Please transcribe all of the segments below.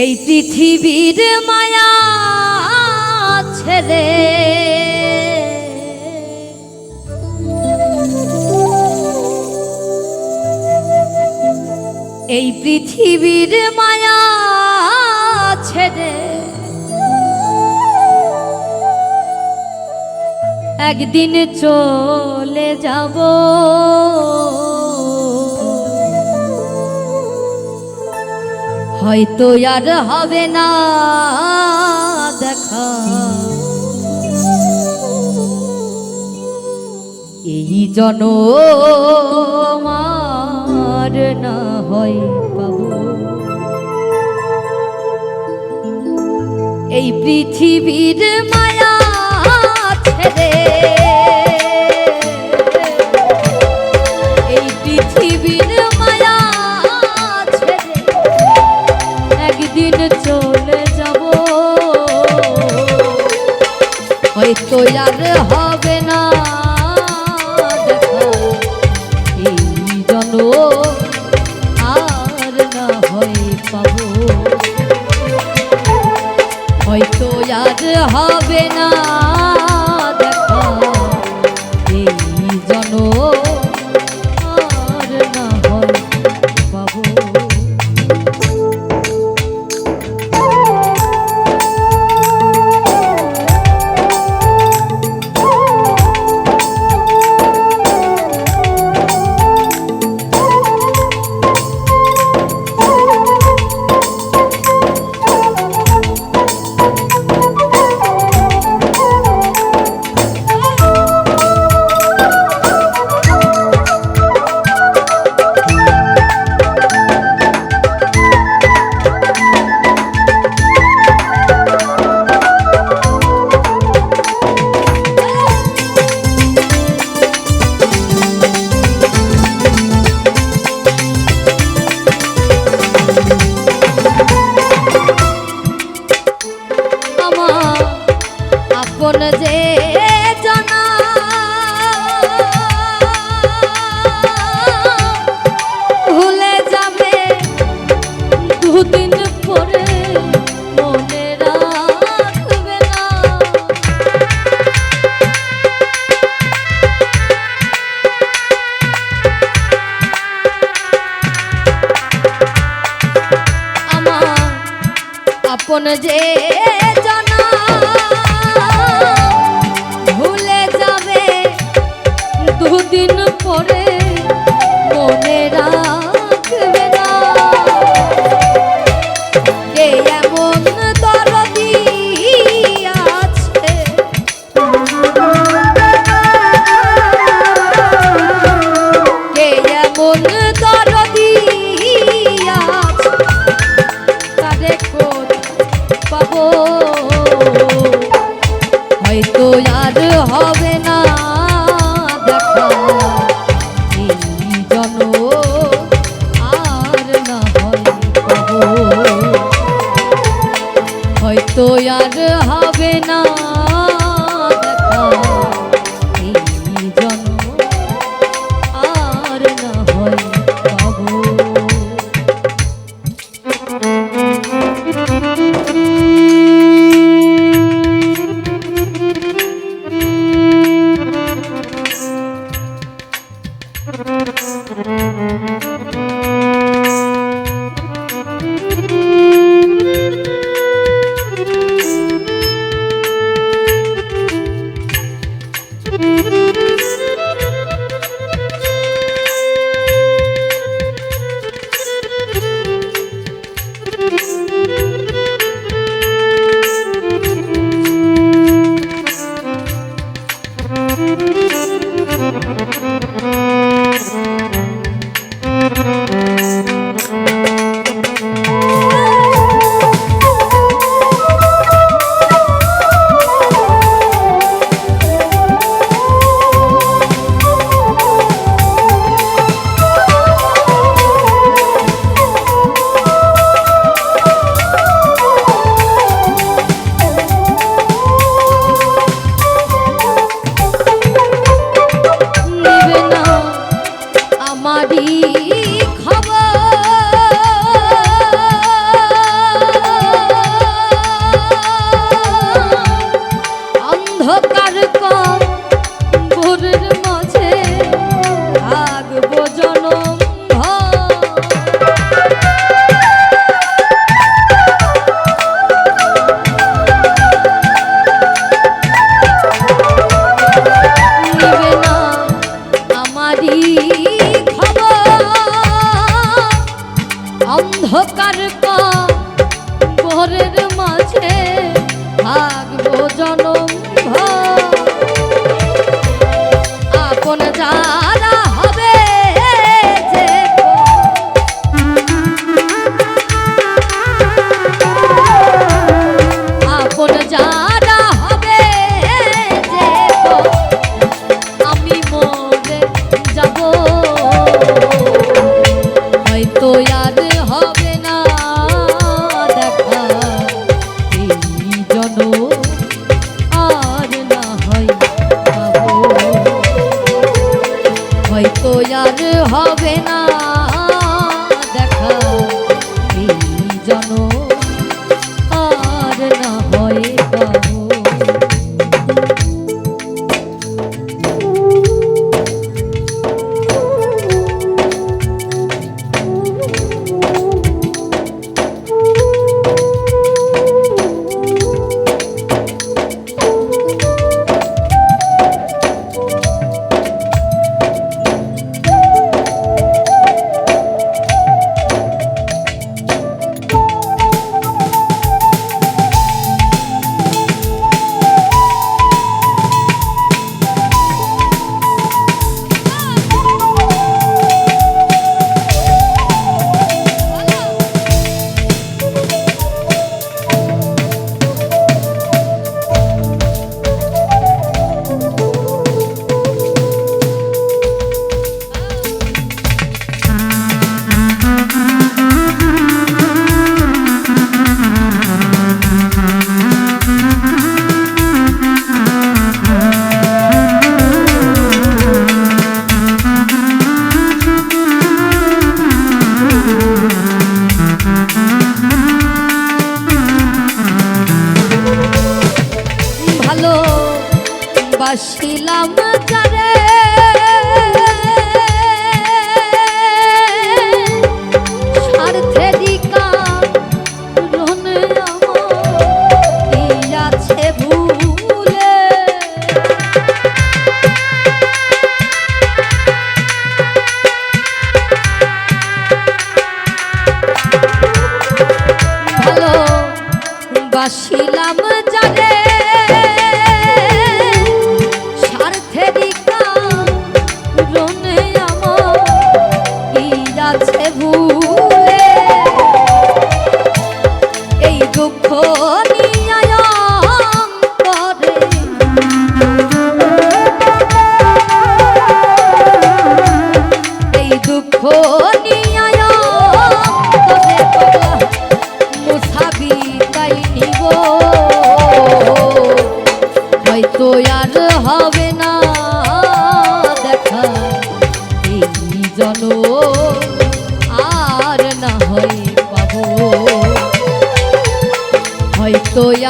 এই পৃথিবীর মায়া ছেড়ে এই পৃথিবীর মায়া ছেড়ে একদিন চলে যাব। হয়তো আর হবে না দেখা। এই জন মার না হয় পাবো। এই পৃথিবীর মায়া হয়তো আর হবে না আর না হয় হয়তো আর হবে না আপন যে ভুলে যাবে দুদিন পরে মনে হবে আসিলাম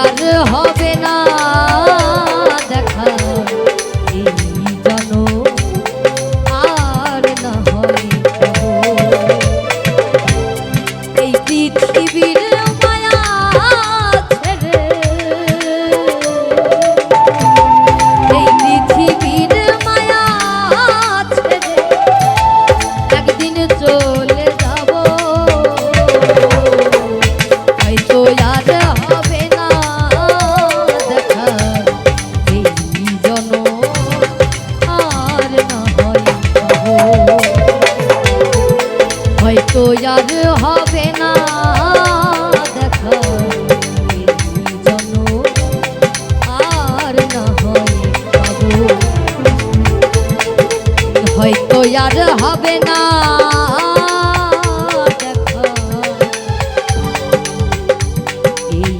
আর হবে না দেখা হয়তো আর হবে না। দেখা আর না হয়তো আর হবে না। দেখা এই